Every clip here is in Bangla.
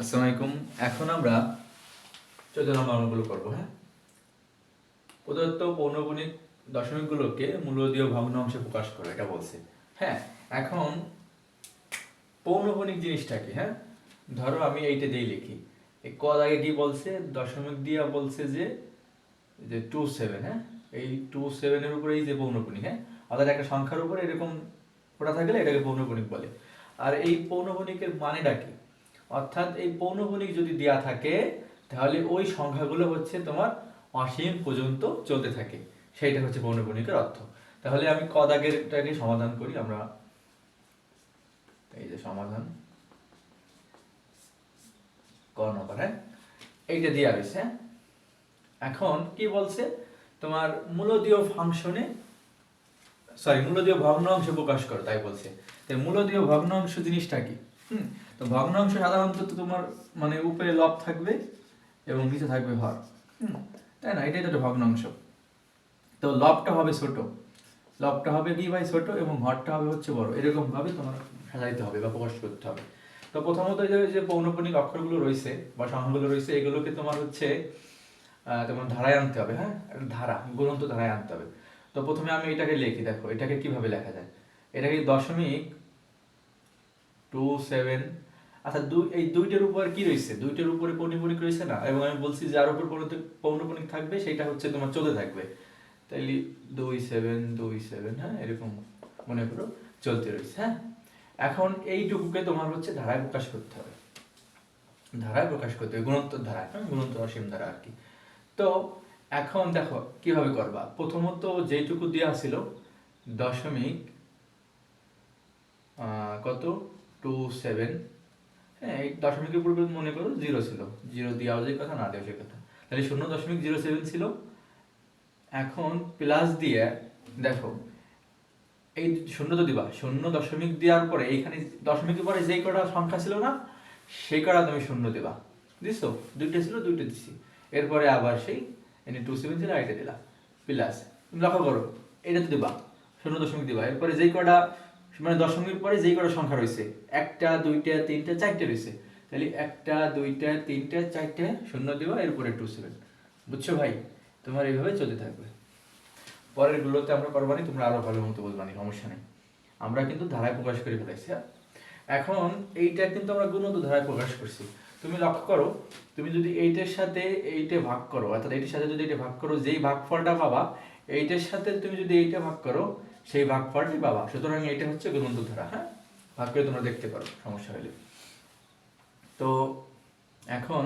আসসালামু আলাইকুম। এখন আমরা চোদ্দ নম্বর অঙ্কগুলো করব হ্যাঁ? প্রদত্ত পৌনগুণিক দশমিকগুলোকে মূলদীয় ভগ্নাংশে প্রকাশ করে, এটা বলছে। হ্যাঁ এখন পৌনগুণিক জিনিসটা কি হ্যাঁ? ধরো আমি এইটা দিয়ে লিখি। এই কদ আগে কি বলছে? দশমিক দিয়া বলছে যে যে টু সেভেন হ্যাঁ? এই টু সেভেনের উপরে এই যে পৌনগুণিক হ্যাঁ? অর্থাৎ একটা সংখ্যার উপরে এরকম ওটা থাকলে এটাকে পৌনগুণিক বলে। আর এই পৌনগুণিকের মানেটা কি? অর্থাৎ এই পৌনগুণিক যদি দেয়া থাকে, তাহলে ওই সংখ্যাগুলো হচ্ছে তোমার অসীম পর্যন্ত চলতে থাকে। সেইটা হচ্ছে পৌনগুণিকের অর্থ। তাহলে আমি কদ আগেরটাকে সমাধান করি আমরা। এই যে সমাধান। ক নম্বর হ্যাঁ? এইটা দেওয়া রয়েছে হ্যাঁ? এখন কি বলছে? তোমার মূলদীয় ফাংশনে সরি মূলদীয় ভগ্নাংশ প্রকাশ করো, তাই বলছে। মূলদীয় ভগ্নাংশ জিনিসটা কি? হুম তো ভগ্নাংশ সাধারণত তো তোমার মানে উপরে লব থাকবে এবং নিচে থাকবে হর তাই না? এটাই তো একটা ভগ্নাংশ তো লবটা হবে ছোট। লবটা হবে কি ভাই? ছোট এবং হরটা হবে হচ্ছে বড়। এরকম ভাবে তোমার সাজাইতে হবে বা প্রকাশ করতে হবে। তো প্রথমত যে- যে পৌনপণিক অক্ষরগুলো রয়েছে বা সংখ্যাগুলো রয়েছে এগুলোকে তোমার হচ্ছে তোমার ধারায় আনতে হবে হ্যাঁ? একটা ধারা গুণন্ত ধারায় আনতে হবে। তো প্রথমে আমি এটাকে লিখি দেখো এটাকে কীভাবে লেখা যায়? এটাকে দশমিক টু সেভেন আচ্ছা দুই, এই দুইটার উপর কি রয়েছে? দুইটার উপরে পৌনপণিক রয়েছে না? এবং আমি বলছি যার উপর পৌন- পৌনপণিক থাকবে সেটা হচ্ছে তোমার চলতে থাকবে। তাইলে দুই সেভেন দুই সেভেন হ্যাঁ এরকম মনে করো চলতে রয়েছে হ্যাঁ? এখন এইটুকুকে তোমার হচ্ছে ধারায় প্রকাশ করতে হবে। ধারায় প্রকাশ করতে হবে গুণোত্তর ধারায় হ্যাঁ গুণোত্তর অসীম ধারা আর কি। তো এখন দেখো, কীভাবে করবা? প্রথমত যেটুকু দেওয়া ছিল, দশমিক কত? টু সেভেন হ্যাঁ দশমিকের পূর্বে মনে করো জিরো ছিল। জিরো দেওয়া যে কথা, না দেওয়া যে কথা। তাহলে শূন্য দশমিক জিরো সেভেন ছিল। এখন প্লাস দিয়ে দেখো, এই শূন্য তো দিবা। শূন্য দশমিক দেওয়ার পরে এইখানে দশমিকের পরে যেই কটা সংখ্যা ছিল না, সেই কটা তুমি শূন্য দিবা। দিছো দুইটা ছিল, দুইটা দিছি। এরপরে আবার সেই এনে টু সেভেন ছিল এটা দিলা। প্লাস তুমি লক্ষ্য করো, এটা তো দিবা। শূন্য দশমিক দিবা। এরপরে যেই কটা মানে দশমিকের পরে যেই কটা সংখ্যা রয়েছে, একটা, দুইটা, তিনটা, চারটে রয়েছে, তাহলে একটা, দুইটা, তিনটা, চারটে শূন্য দিবা এরপরে টু সেভেন বুঝছ ভাই? তোমার এইভাবে চলতে থাকবে। পরের গুলোতে আমরা করবানি তোমরা আরও ভালো মতো বলবানি সমস্যা নেই। আমরা কিন্তু ধারায় প্রকাশ করে ফেলেছি হ্যাঁ? এখন এইটা কিন্তু আমরা গুণত ধারায় প্রকাশ করছি। তুমি লক্ষ্য করো, তুমি যদি এইটার সাথে এইটা ভাগ করো, অর্থাৎ এইটার সাথে যদি এটা ভাগ করো, যেই ভাগফলটা পাবা, এইটার সাথে তুমি যদি এইটা ভাগ করো সেই ভাগ ভাগফলটাই পাবা। সুতরাং এটা হচ্ছে গুণন্ত ধারা হ্যাঁ? ভাগ করে তোমরা দেখতে পারো, সমস্যা হলে। তো এখন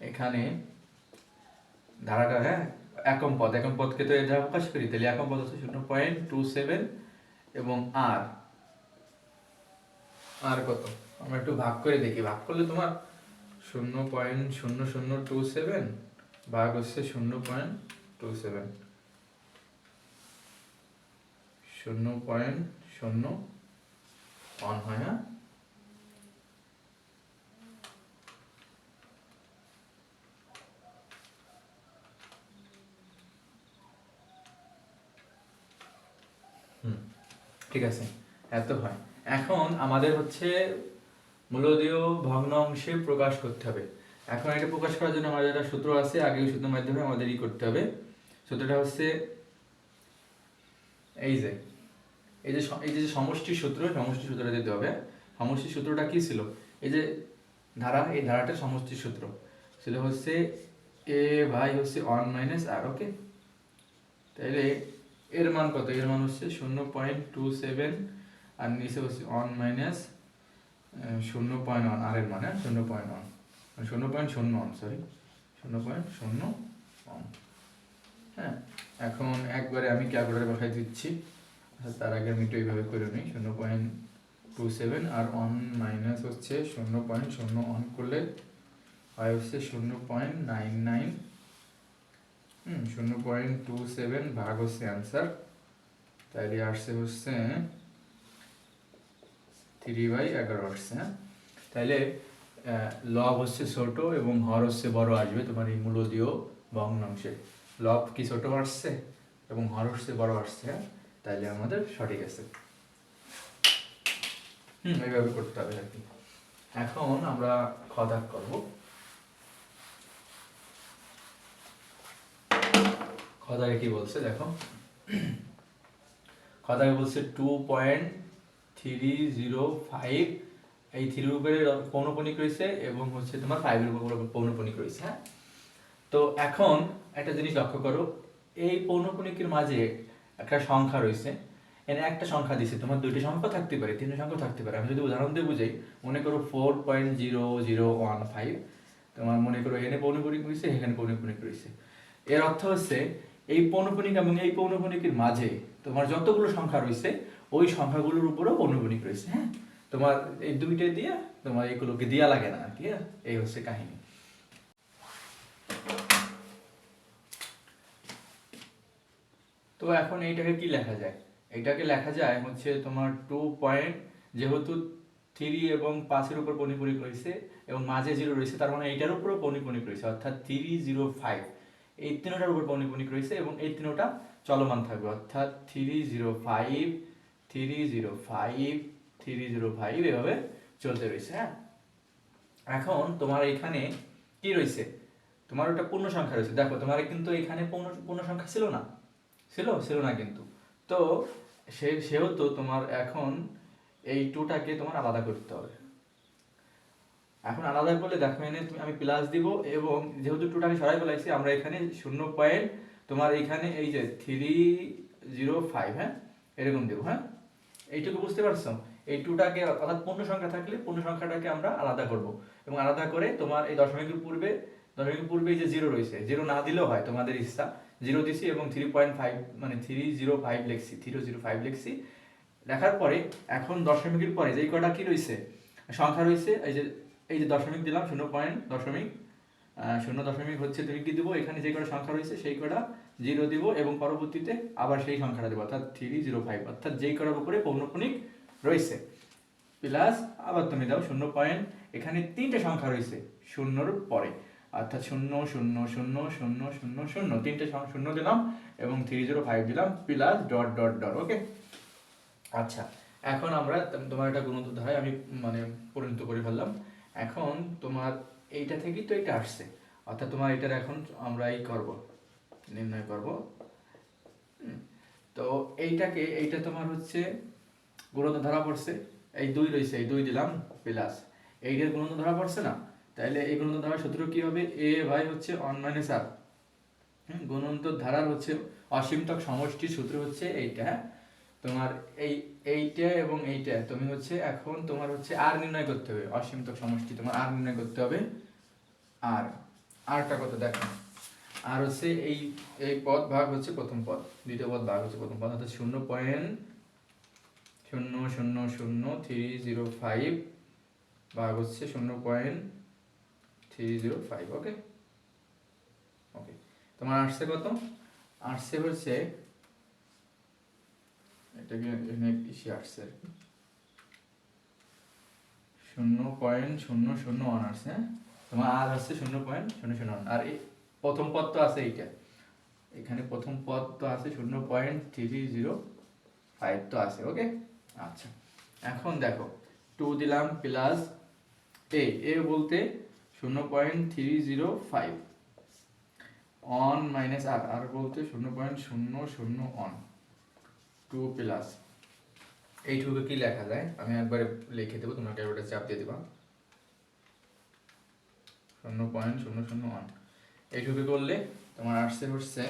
এখানে ধারাটা হ্যাঁ? একম পদ, একম পদকে তো এটা প্রকাশ করি। তাহলে একম পদ হচ্ছে শূন্য পয়েন্ট টু সেভেন এবং আর আর কত? আমরা একটু ভাগ করে দেখি। ভাগ করলে তোমার শূন্য পয়েন্ট শূন্য শূন্য টু সেভেন, ভাগ হচ্ছে শূন্য পয়েন্ট টু সেভেন। শূন্য পয়েন্ট শূন্য ওয়ান হয় হুম, ঠিক আছে এত হয়। এখন আমাদের হচ্ছে মূলদীয় ভগ্নাংশে প্রকাশ করতে হবে। এখন এটা প্রকাশ করার জন্য আমাদের একটা সূত্র আছে আগে ওই সূত্রের মাধ্যমে আমাদের ই করতে হবে। সূত্রটা হচ্ছে এই যে এই যে এই যে সমষ্টি সূত্র সমষ্টি সূত্রটা দিতে হবে। সমষ্টি সূত্রটা কি ছিল? এই যে ধারা, এই ধারাটার সমষ্টি সূত্র। ছিল হচ্ছে এ ভাই হচ্ছে ওয়ান মাইনাস আর ওকে তাইলে এর মান কত? এর মান হচ্ছে শূন্য পয়েন্ট টু সেভেন, আর নিচে হচ্ছে ওয়ান মাইনাস শূন্য পয়েন্ট ওয়ান আর এর মানে শূন্য পয়েন্ট ওয়ান শূন্য পয়েন্ট শূন্য ওয়ান সরি শূন্য পয়েন্ট শূন্য ওয়ান হ্যাঁ এখন একবারে আমি ক্যালকুলেটার বসাই দিচ্ছি। আচ্ছা, তার আগে আমি একটু এইভাবে করে নিই। শূন্য পয়েন্ট টু সেভেন আর ওয়ান মাইনাস হচ্ছে শূন্য পয়েন্ট শূন্য ওয়ান করলে হয় হচ্ছে শূন্য পয়েন্ট নাইন নাইন হুম শূন্য পয়েন্ট টু সেভেন ভাগ হচ্ছে অ্যান্সার তাইলে আসছে হচ্ছে থ্রি বাই এগারো আসছে হ্যাঁ? আহ, লব হচ্ছে ছোট এবং হর হচ্ছে বড় আসবে তোমার এই মূলদীয় ভগ্নাংশে। লব কি ছোট আসছে এবং হর হচ্ছে বড় আসছে হ্যাঁ? তাইলে আমাদের সঠিক আছে। হুম, এইভাবে করতে হবে আর কি। এখন আমরা খদাক করব। খদাকে কি বলছে, দেখো। খদাকে বলছে two point three zero five এই থ্রির উপরে পৌনপনিক রয়েছে এবং হচ্ছে তোমার ফাইভের উপর পৌনপনিক রয়েছে হ্যাঁ? তো এখন একটা জিনিস লক্ষ্য করো, এই পৌনপনিকের মাঝে একটা সংখ্যা রয়েছে। এনে একটা সংখ্যা দিছে, তোমার দুইটি সংখ্যা থাকতে পারে, তিনটি সংখ্যা থাকতে পারে। আমি যদি উদাহরণ দিয়ে বুঝাই, মনে করো four point zero zero one five তোমার মনে করো এখানে পৌনপনিক রয়েছে, এখানে পৌনপনিক রয়েছে। এর অর্থ হচ্ছে, এই পৌনপনিক এবং এই পৌনপনিকের মাঝে তোমার যতগুলো সংখ্যা রয়েছে, ওই সংখ্যাগুলোর উপরেও পৌনপনিক রয়েছে হ্যাঁ? তোমার এই দুইটা দিয়ে তোমার এগুলোকে দিয়া লাগে না আর কি হ্যাঁ? এই হচ্ছে কাহিনী। তো এখন এইটাকে কি লেখা যায়? এটাকে লেখা যায় হচ্ছে তোমার টু পয়েন্ট যেহেতু থ্রি এবং পাঁচের উপর পনিপনিক রয়েছে এবং মাঝে জিরো রয়েছে, তার মানে এইটার উপরও পনিপনিক রয়েছে, অর্থাৎ থ্রি জিরো ফাইভ এই তিনোটার উপর পনিপনিক রয়েছে এবং এই তিনোটা চলমান থাকবে, অর্থাৎ three zero five three zero five three zero five এভাবে চলতে রয়েছে হ্যাঁ? এখন তোমার এখানে কি রয়েছে? তোমার ওটা পূর্ণ সংখ্যা রয়েছে। দেখো, তোমার কিন্তু এখানে পূর্ণ পূর্ণ সংখ্যা ছিল না। ছিল ছিল না কিন্তু। তো সে, সেহেতু তোমার এখন এই টুটাকে তোমার আলাদা করতে হবে। এখন আলাদা করলে দেখো এনে তুমি, আমি প্লাস দিব এবং যেহেতু টুটাকে সরাই ফেলাইছি, আমরা এখানে শূন্য পয়েন্ট তোমার এখানে এই যে থ্রি জিরো ফাইভ হ্যাঁ? এরকম দেবো হ্যাঁ? এইটুকু বুঝতে পারছ? এই টুটাকে অর্থাৎ পূর্ণ সংখ্যা থাকলে পূর্ণ সংখ্যাটাকে আমরা আলাদা করব। এবং আলাদা করে তোমার এই দশমিকের পূর্বে দশমিকের পূর্বে এই যে জিরো রয়েছে জিরো না দিলেও হয় তোমাদের ইচ্ছা। জিরো দিছি এবং থ্রি পয়েন্ট ফাইভ মানে থ্রি জিরো ফাইভ লিখছি থ্রি জিরো ফাইভ লিখছি। লেখার পরে এখন দশমিকের পরে যেই কটা কি রয়েছে? সংখ্যা রয়েছে, এই যে এই যে দশমিক দিলাম, শূন্য পয়েন্ট দশমিক শূন্য দশমিক হচ্ছে তুমি কি দিব? এখানে যে কটা সংখ্যা রয়েছে, সেই কটা জিরো দিব এবং পরবর্তীতে আবার সেই সংখ্যাটা দেবো, অর্থাৎ থ্রি জিরো ফাইভ অর্থাৎ যেই কটার উপরে পৌনপুনিক রয়েছে। প্লাস আবার তুমি দাও শূন্য পয়েন্ট এখানে তিনটে সংখ্যা রয়েছে, শূন্যর পরে। অর্থাৎ শূন্য শূন্য শূন্য শূন্য শূন্য শূন্য। তিনটে শূন্য দিলাম এবং থ্রি জিরো ফাইভ দিলাম plus dot dot dot okay আচ্ছা এখন আমরা তোমার একটা গুণন্ত ধারায় আমি মানে পরিণত করে ফেললাম। এখন তোমার এইটা থেকেই তো এটা আসছে। অর্থাৎ তোমার এটার এখন আমরা এই করব, নির্ণয় করব। তো এইটাকে, এইটা তোমার হচ্ছে গুণন্ত ধরা পড়ছে। এই দুই রয়েছে, এই দুই দিলাম প্লাস এইটার গুণন্ত ধরা পড়ছে না? তাহলে এই গুণন্ত ধারার সূত্র কি হবে? এ ভাই হচ্ছে ওয়ান মাইনাস আর গুণন্ত ধারার হচ্ছে অসীমতক সমষ্টির সূত্র হচ্ছে এইটা হ্যাঁ? তোমার এই, এইটা এবং এইটা, তুমি হচ্ছে এখন তোমার হচ্ছে আর নির্ণয় করতে হবে অসীমতক সমষ্টি, তোমার আর নির্ণয় করতে হবে আর আরটা কত? দেখো আর হচ্ছে এই এই পদ ভাগ হচ্ছে প্রথম পদ, দ্বিতীয় পদ ভাগ হচ্ছে প্রথম পদ, অর্থাৎ শূন্য পয়েন্ট শূন্য শূন্য শূন্য থ্রি জিরো ফাইভ ভাগ হচ্ছে শূন্য point three zero five, okay? Okay তোমার আসছে কত? আসছে হচ্ছে এটাকে এখানে ইসে আসছে আর কি? শূন্য পয়েন্ট শূন্য শূন্য ওয়ান আসছে হ্যাঁ? তোমার আর আসছে শূন্য পয়েন্ট শূন্য শূন্য ওয়ান আর এই প্রথম পদ তো আছে এইটা। এখানে প্রথম পদ তো আছে শূন্য পয়েন্ট থ্রি জিরো ফাইভ তো আছে, ওকে? আচ্ছা এখন দেখো টু দিলাম প্লাস এ এ বলতে শূন্য point three zero five. One minus আর আর বলতে শূন্য পয়েন্ট শূন্য শূন্য অন টু প্লাস এইটুকু কি লেখা যায়? আমি একবারে লিখে দেবো তোমরা ক্যালকুলেটার চাপ দিয়ে দিবা। শূন্য পয়েন্ট শূন্য শূন্য ওয়ান এইটুকু করলে তোমার আসছে হচ্ছে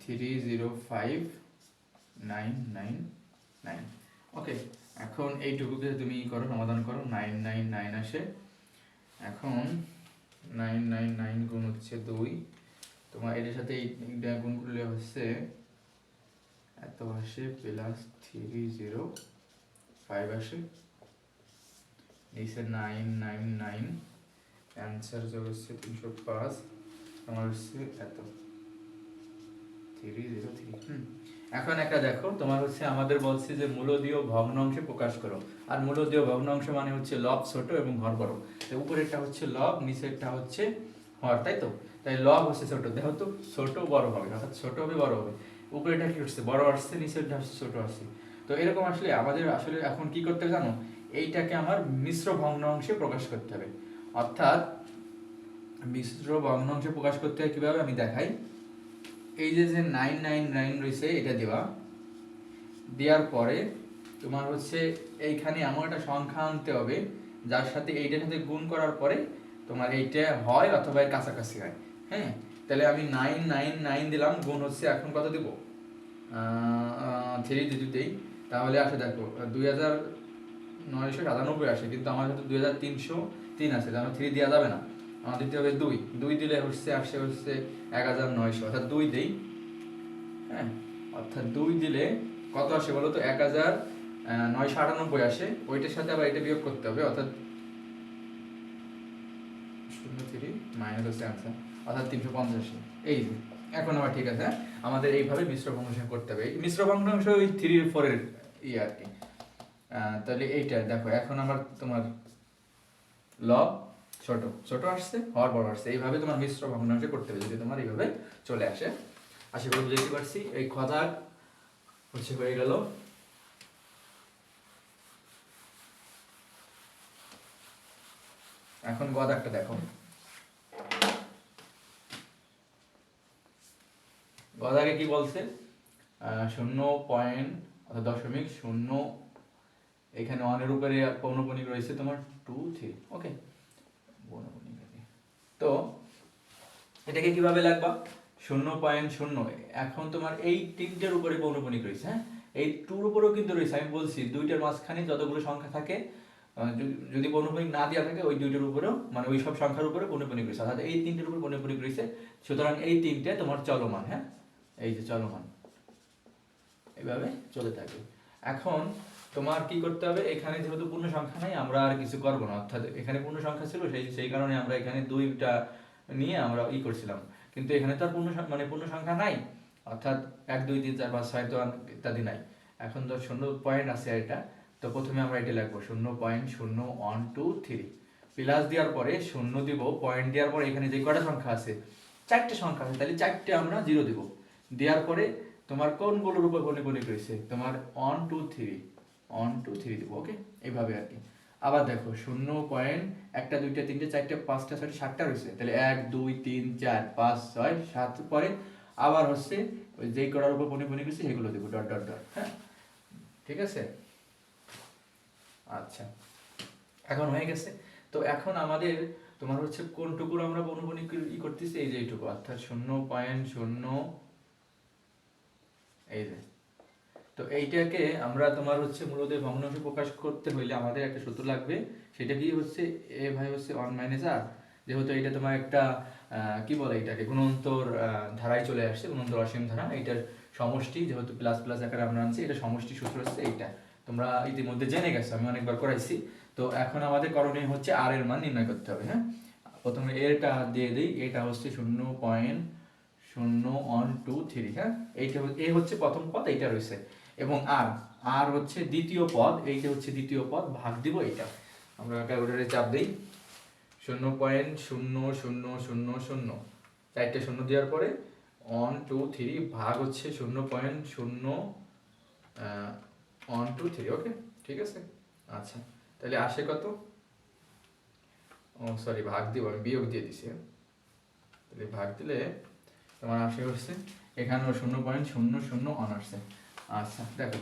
three zero five nine nine nine okay এখন এইটুকুকে তুমি ই করো, সমাধান করো নাইন নাইন নাইন আসে। এখন নাইন নাইন নাইন গুণ হচ্ছে দুই। তোমার এটার সাথে এইটা গুণ করলে হচ্ছে এত আসে প্লাস থ্রি জিরো ফাইভ আসে। নাইন নাইন নাইন অ্যান্সার যোগ হচ্ছে তিনশো পাঁচ, তোমার হচ্ছে এত। থ্রি জিরো থ্রি হুম। এখন একটা দেখো, তোমার হচ্ছে আমাদের বলছে যে মূলদীয় ভগ্নাংশে প্রকাশ করো। আর মূলদীয় ভগ্নাংশ মানে হচ্ছে লব ছোট এবং হর বড়। তো উপরেরটা হচ্ছে লব, নিচেরটা হচ্ছে হর তাই তো? তাই লব হচ্ছে ছোট। দেখো তো, ছোট বড় হবে, অর্থাৎ ছোট হবে, বড় হবে। উপরেটা কি হচ্ছে? বড় আসছে, নিচেরটা আসছে ছোট আসছে। তো এরকম আসলে আমাদের আসলে এখন কি করতে জানো? এইটাকে আমার মিশ্র ভগ্নাংশে প্রকাশ করতে হবে। অর্থাৎ মিশ্র ভগ্নাংশে প্রকাশ করতে হয় কীভাবে? আমি দেখাই। এই যে যে নাইন নাইন নাইন রয়েছে, এটা দেওয়া। দেওয়ার পরে তোমার হচ্ছে এইখানে এমন একটা সংখ্যা আনতে হবে, যার সাথে এইটার সাথে গুণ করার পরে তোমার এইটা হয় অথবা এর কাছাকাছি হয়। হ্যাঁ? তাহলে আমি নাইন নাইন নাইন দিলাম, গুণ হচ্ছে এখন কত দিব? থ্রি যদি দিই, তাহলে আসে দেখো, দুই হাজার নয়শো সাতানব্বই আসে, কিন্তু আমার কাছে দুই হাজার তিনশো তিন আছে, তাহলে থ্রি দেওয়া যাবে না। আমার দিতে হবে দুই। দুই দিলে হচ্ছে, আসে হচ্ছে এক হাজার নয়শো। অর্থাৎ দুই দেই হ্যাঁ? অর্থাৎ দুই দিলে কত আসে বলো তো? এক হাজার নয়শো আটানব্বই আসে। ওইটার সাথে আবার এটা বিয়োগ করতে হবে, অর্থাৎ শূন্য থ্রি মাইনাস হচ্ছে অ্যান্সার অর্থাৎ তিনশো পঞ্চাশি। এই এখন আবার ঠিক আছে? আমাদের এইভাবে মিশ্র ভগ্নাংশ করতে হবে। মিশ্র ভগ্নাংশ ওই থ্রি ফোরের ইয়ে আর কি। তাহলে এইটা দেখো, এখন আমার তোমার লব ছোট ছোট আসছে হর বড় আসছে। এইভাবে তোমার মিশ্র ভগ্নাংশ করতে হবে, যদি তোমার এইভাবে চলে আসে। আশা করি বুঝতে পারছি, এই কথা হচ্ছে হয়ে গেল। এখন গদাকটা দেখো গদাকে কি বলছে? শূন্য পয়েন্ট অর্থাৎ দশমিক শূন্য। এখানে ওয়ানের উপরে পৌনপণিক রয়েছে তোমার টু থ্রি ওকে পৌনপণিক আছে। তো এটাকে কীভাবে লাগবা? শূন্য পয়েন্ট শূন্য। এখন তোমার এই তিনটের উপরে পৌনপণিক রয়েছে হ্যাঁ? এই টুর উপরেও কিন্তু রয়েছে। আমি বলছি, দুইটার মাঝখানে যতগুলো সংখ্যা থাকে যদি- যদি না দেওয়া থাকে, ওই দুইটার উপরেও মানে ওই সব সংখ্যার উপরে পৌনপণিক রয়েছে অর্থাৎ এই তিনটের উপর পৌনপণিক রয়েছে সুতরাং এই তিনটে তোমার চলমান হ্যাঁ? এই যে চলমান। এইভাবে চলে থাকবে এখন তোমার কি করতে হবে? এখানে যেহেতু পূর্ণ সংখ্যা নাই, আমরা আর কিছু করব না। অর্থাৎ এখানে পূর্ণ সংখ্যা ছিল, সেই সেই কারণে আমরা এখানে দুইটা নিয়ে আমরা ই করছিলাম। কিন্তু এখানে তো আর পূর্ণ মানে পূর্ণ সংখ্যা নাই। অর্থাৎ এক, দুই, তিন, চার, পাঁচ, ছয়, তো ইত্যাদি নাই। এখন তো শূন্য পয়েন্ট আছে এটা। তো প্রথমে আমরা এটা লিখব, শূন্য পয়েন্ট শূন্য ওয়ান টু থ্রি। প্লাস দেওয়ার পরে শূন্য দিব, পয়েন্ট দেওয়ার পরে এখানে যে কটা সংখ্যা আছে? চারটে সংখ্যা আছে, তাহলে চারটে আমরা জিরো দিব। দেওয়ার পরে তোমার কোন কোনগুলোর উপর কোনে কোনে রয়েছে তোমার one two three one two three দিব ওকে এইভাবে আর কি। আবার দেখো, শূন্য পয়েন্ট, একটা, দুইটা, তিনটে, চারটে, পাঁচটা, ছয়টা, সাতটা রয়েছে। তাহলে এক, দুই, তিন, চার, পাঁচ, ছয়, সাত পরে আবার হচ্ছে ওই যেই করার উপর কোনে কোনে রয়েছে সেগুলো দেবো, ডট ডট ডট হ্যাঁ? ঠিক আছে? আচ্ছা। এখন হয়ে গেছে। তো এখন আমাদের তোমার হচ্ছে কোনটুকুর আমরা অনুমানিক ই করতেছি? এই যে এইটুকু। অর্থাৎ শূন্য পয়েন্ট শূন্য। এই যে। তো এইটাকে আমরা তোমার হচ্ছে মূলত ভগ্নাংশ প্রকাশ করতে হইলে আমাদের একটা সূত্র লাগবে। সেটা কি হচ্ছে? এ ভাই হচ্ছে ওয়ান মাইনাস আর। যেহেতু এটা তোমার একটা কি বলে এটাকে? গুণন্তর ধারায় চলে আসছে। গুণন্তর অসীম ধারা। এটার সমষ্টি যেহেতু প্লাস প্লাস আকারে আমরা আনছি, এটা সমষ্টি সূত্র হচ্ছে এইটা। তোমরা ইতিমধ্যে জেনে গেছো, আমি অনেকবার করাইছি। তো এখন আমাদের করণীয় হচ্ছে আর এর মান নির্ণয় করতে হবে হ্যাঁ? প্রথমে এরটা দিয়ে দিই এটা হচ্ছে শূন্য পয়েন্ট শূন্য ওয়ান টু থ্রি হ্যাঁ? এইটা এ হচ্ছে প্রথম পদ, এইটা রয়েছে। এবং আর আর হচ্ছে দ্বিতীয় পদ, এইটা হচ্ছে দ্বিতীয় পদ, ভাগ দিব এইটা। আমরা ক্যালকুলেটারে চাপ দিই। শূন্য পয়েন্ট শূন্য শূন্য শূন্য শূন্য। চারটে শূন্য দেওয়ার পরে ওয়ান টু থ্রি ভাগ হচ্ছে শূন্য পয়েন্ট শূন্য ওয়ান টু থ্রি ওকে ঠিক আছে? আচ্ছা। তাহলে আসে কত? ও সরি ভাগ দিব, আমি বিয়োগ দিয়ে দিছি হ্যাঁ। তাহলে ভাগ দিলে তোমার আসে হচ্ছে এখানেও শূন্য পয়েন্ট শূন্য শূন্য অন আসছে। আচ্ছা দেখো।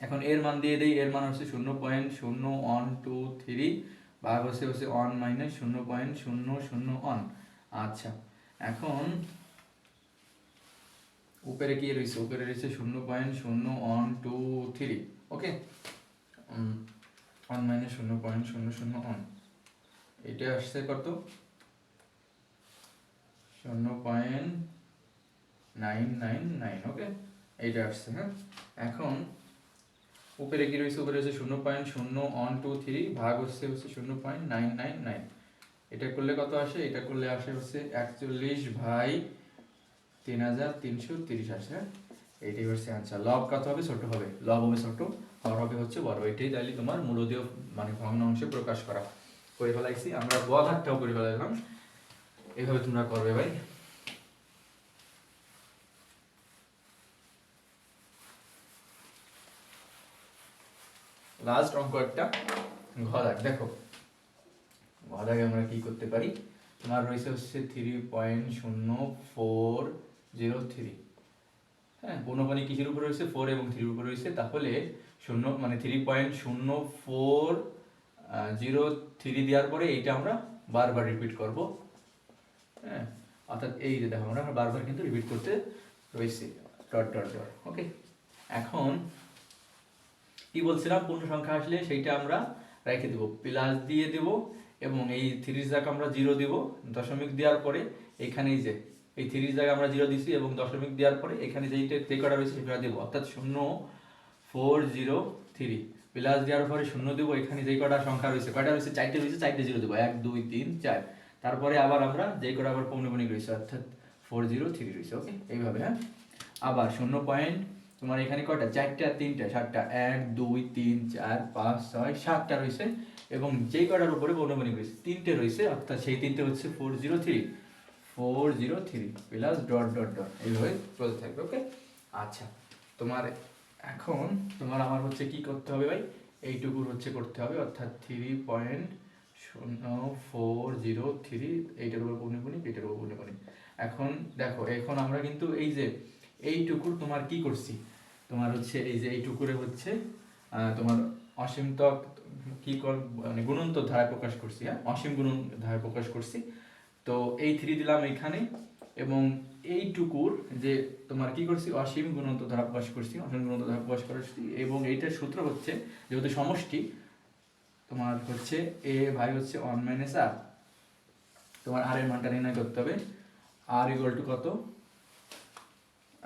এখন এর মান দিয়ে দেই, এর মান হচ্ছে শূন্য পয়েন্ট শূন্য ওয়ান টু থ্রি ভাগ হচ্ছে হচ্ছে ওয়ান মাইনাস শূন্য পয়েন্ট শূন্য শূন্য ওয়ান আচ্ছা এখন উপরে কি রয়েছে? উপরে রয়েছে শূন্য পয়েন্ট শূন্য one two three okay one minus শূন্য পয়েন্ট শূন্য শূন্য ওয়ান এটা আসছে কত? শূন্য point nine nine nine okay এইটা আসছে হ্যাঁ? এখন উপরে কি রয়েছে? উপরে রয়েছে শূন্য পয়েন্ট শূন্য ওয়ান টু থ্রি ভাগ হচ্ছে হচ্ছে শূন্য পয়েন্ট নাইন নাইন নাইন এটা করলে কত আসে? এটা করলে আসে হচ্ছে একচল্লিশ ভাই তিন হাজার তিনশো তিরিশ লব কত হবে? ছোট হবে। লব হবে ছোট হবে হচ্ছে বড়। এটাই তোমার মানে প্রকাশ করা। করে ফেলাইছি, আমরা করে ফেলাইলাম। এইভাবে তোমরা করবে ভাই। লাস্ট অঙ্ক একটা ঘ দেখো ঘ আমরা কি করতে পারি? তোমার রয়েছে হচ্ছে থ্রি পয়েন্ট শূন্য ফোর জিরো থ্রি হ্যাঁ পূর্ণপানি কিসের উপর রয়েছে? ফোর এবং থ্রির উপর রয়েছে। তাহলে শূন্য মানে থ্রি পয়েন্ট শূন্য ফোর জিরো থ্রি দেওয়ার পরে এইটা আমরা বারবার রিপিট করব। হ্যাঁ অর্থাৎ এই যে দেখো, আমরা বারবার কিন্তু রিপিট করতে রয়েছে। ডট ডট ডট ওকে এখন কি বলছিলাম? পূর্ণ সংখ্যা আসলে সেইটা আমরা রেখে দেবো। প্লাস দিয়ে দেব এবং এই থ্রি জায়গা আমরা জিরো দিব, দশমিক দেওয়ার পরে এখানেই যে এই থ্রি জায়গায় আমরা জিরো দিছি এবং দশমিক দেওয়ার পরে এখানে যেইটা যে কটা রয়েছে সেটা দেবো। অর্থাৎ শূন্য ফোর জিরো থ্রি প্লাস দেওয়ার পরে শূন্য দেবো এখানে যেই কটা সংখ্যা রয়েছে। কয়টা রয়েছে? চারটে রয়েছে চারটে জিরো দেবো। এক দুই তিন চার। তারপরে আবার আমরা যেই কটা আবার পৌনপণিক রয়েছে অর্থাৎ ফোর জিরো থ্রি রয়েছে। ওকে এইভাবে হ্যাঁ? আবার শূন্য পয়েন্ট তোমার এখানে কয়টা? চারটা তিনটা সাতটা। এক দুই তিন চার পাঁচ ছয় সাতটা রয়েছে। এবং যেই কটার উপরে পৌনপণিক রয়েছে তিনটে রয়েছে। অর্থাৎ সেই তিনটে হচ্ছে four zero three four zero three plus dot dot dot এইভাবে চলতে থাকবে ওকে আচ্ছা তোমার এখন, তোমার আমার হচ্ছে কি করতে হবে ভাই? এইটুকুর হচ্ছে করতে হবে, অর্থাৎ থ্রি পয়েন্ট শূন্য ফোর জিরো থ্রি এইটার উপর পৌনপণিক এইটার উপর পৌনপণিক এখন দেখো, এখন আমরা কিন্তু এই যে, এইটুকুর তোমার কি করছি? তোমার হচ্ছে এই যে এইটুকুরে হচ্ছে তোমার অসীম তক কি কর মানে গুণন্ত ধারায় প্রকাশ করছি হ্যাঁ? অসীম গুণন ধারায় প্রকাশ করছি। তো এই থ্রি দিলাম এখানে এবং এইটুকুর যে তোমার কি করছি, অসীম গুণন্ত ধারা প্রকাশ করছি, অসীম গুণন্ত ধারা প্রকাশ করছি এবং এইটার সূত্র হচ্ছে, যেহেতু সমষ্টি, তোমার হচ্ছে এ ভাই হচ্ছে ওয়ান মাইনাস আর তোমার আর এর মানটা নির্ণয় করতে হবে। আর ইকুয়াল টু কত?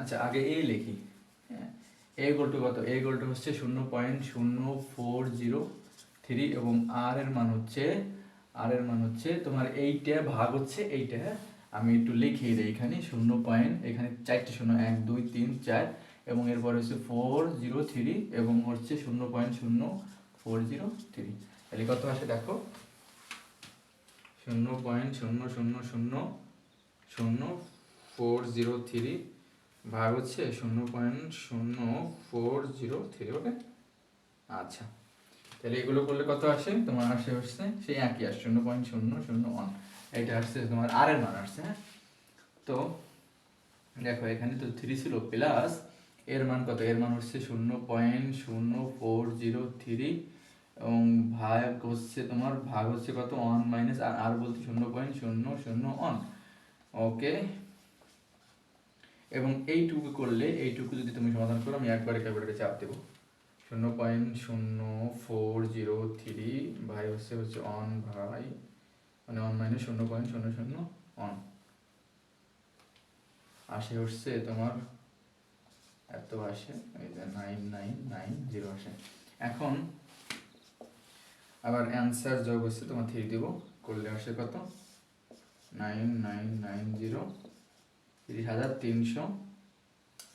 আচ্ছা আগে এ লিখি। হ্যাঁ এ ইকুয়াল টু কত? এ ইকুয়াল টু হচ্ছে শূন্য পয়েন্ট শূন্য ফোর জিরো থ্রি এবং আর এর মান হচ্ছে আর এর মান হচ্ছে তোমার এইটা ভাগ হচ্ছে এইটা হ্যাঁ? আমি একটু লিখিয়ে দিই এখানে, শূন্য পয়েন্ট এখানে চারটে শূন্য, এক, দুই, তিন, চার, এবং এরপর হচ্ছে ফোর জিরো থ্রি এবং হচ্ছে শূন্য পয়েন্ট শূন্য ফোর জিরো থ্রি তাহলে কত আসে দেখো? শূন্য পয়েন্ট শূন্য শূন্য শূন্য শূন্য ফোর জিরো থ্রি ভাগ হচ্ছে শূন্য পয়েন্ট শূন্য ফোর জিরো থ্রি ওকে আচ্ছা। তাহলে এগুলো করলে কত আসে? তোমার আসে হচ্ছে সেই একই আসে, শূন্য পয়েন্ট শূন্য শূন্য ওয়ান এটা আসছে তোমার আর এর মান আসছে হ্যাঁ? তো দেখো, এখানে তো থ্রি ছিল প্লাস এর মান কত? এর মান হচ্ছে শূন্য পয়েন্ট শূন্য ফোর জিরো থ্রি এবং ভাগ হচ্ছে তোমার, ভাগ হচ্ছে কত? ওয়ান মাইনাস আর আর বলতে শূন্য পয়েন্ট শূন্য শূন্য ওয়ান ওকে এবং এইটুকু করলে, এইটুকু যদি তুমি সমাধান করো, আমি একবারে ক্যালকুলেটারে চাপ দেবো। শূন্য পয়েন্ট শূন্য ফোর জিরো থ্রি ভাই হচ্ছে হচ্ছে অন ভাই। মানে অন মাইনাস শূন্য পয়েন্ট শূন্য শূন্য অন আসে হচ্ছে তোমার, এত আসে, এই যে নাইন নাইন নাইন জিরো আসে। এখন আবার অ্যান্সার যোগ হচ্ছে তোমার থ্রি দিব, করলে আসে কত? নাইন নাইন নাইন জিরো তিরিশ হাজার তিনশো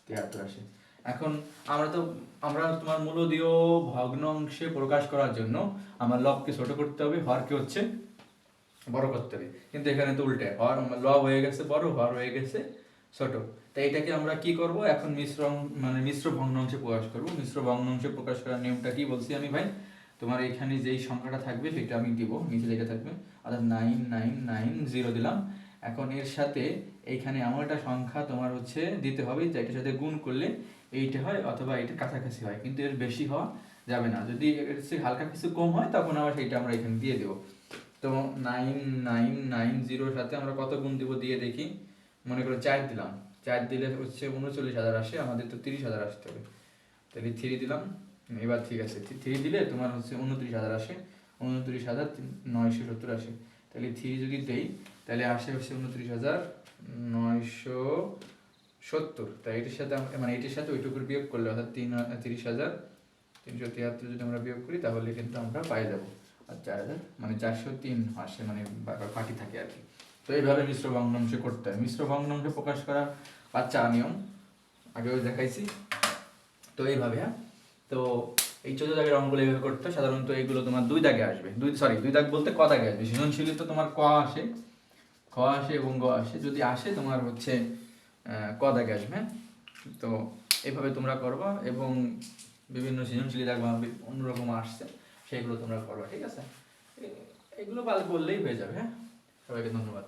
তিয়াত্তর আসে। এখন আমরা তো, আমরা তোমার মূলদীয় ভগ্নাংশে প্রকাশ করার জন্য আমার লবকে ছোট করতে হবে, হরকে হচ্ছে বড় করতে হবে। কিন্তু এখানে তো উল্টে, হর লব হয়ে গেছে বড়, হর হয়ে গেছে ছোট। তাই এটাকে আমরা কি করব? এখন মিশ্র মানে মিশ্র ভগ্নাংশে প্রকাশ করব। মিশ্র ভগ্নাংশে প্রকাশ করার নিয়মটা কি বলছি আমি ভাই? তোমার এখানে যেই সংখ্যাটা থাকবে সেটা আমি দিব, নিচে যেটা থাকবে অর্থাৎ নাইন নাইন নাইন, জিরো দিলাম। এখন এর সাথে এইখানে এমন একটা সংখ্যা তোমার হচ্ছে দিতে হবে যে এটার সাথে গুণ করলে এইটা হয় অথবা এটা কাছাকাছি হয়। কিন্তু এর বেশি হওয়া যাবে না। যদি এর চেয়ে হালকা কিছু কম হয়, তখন আবার সেইটা আমরা এখানে দিয়ে দেবো। তো নাইন নাইন নাইন জিরোর সাথে আমরা কত গুণ দিব দিয়ে দেখি। মনে করো চার দিলাম। চার দিলে হচ্ছে উনচল্লিশ হাজার আসে, আমাদের তো তিরিশ হাজার আসতে হবে। তাহলে থ্রি দিলাম। এবার ঠিক আছে। থ্রি দিলে তোমার হচ্ছে উনত্রিশ হাজার আসে। উনত্রিশ হাজার নয়শো সত্তর আসে। তাহলে থ্রি যদি দেই, তাহলে আসে হচ্ছে উনত্রিশ হাজার নয়শো সত্তর। তাই এটির সাথে মানে এটির সাথে ওইটুকুর বিয়োগ করলে অর্থাৎ তিন, তিরিশ হাজার, তিনশো তিয়াত্তর যদি আমরা বিয়োগ করি, তাহলে কিন্তু আমরা পাই যাব। আর চার হাজার মানে চারশো তিন আসে মানে বাকি থাকে আর কি। তো এইভাবে মিশ্র ভগ্নাংশ করতে হয়। মিশ্র ভগ্নাংশ প্রকাশ করার বাচ্চা নিয়ম আগেও দেখাইছি। তো এইভাবে হ্যাঁ? তো এই চোদ্দ দাগের অঙ্কগুলো এইভাবে করতে। সাধারণত এইগুলো তোমার দুই দাগে আসবে। দুই সরি দুই দাগ বলতে ক দাগে আসবে? সৃজনশীলে তো তোমার ক আসে। খ আসে এবং গ আসে যদি আসে তোমার হচ্ছে ক দাগে আসবে? তো এভাবে তোমরা করবা এবং বিভিন্ন সৃজনশীল দেখবা বি- অন্যরকম আসছে, সেগুলো তোমরা করবা, ঠিক আছে? এগুলো পাল করলেই হয়ে যাবে হ্যাঁ? সবাইকে ধন্যবাদ।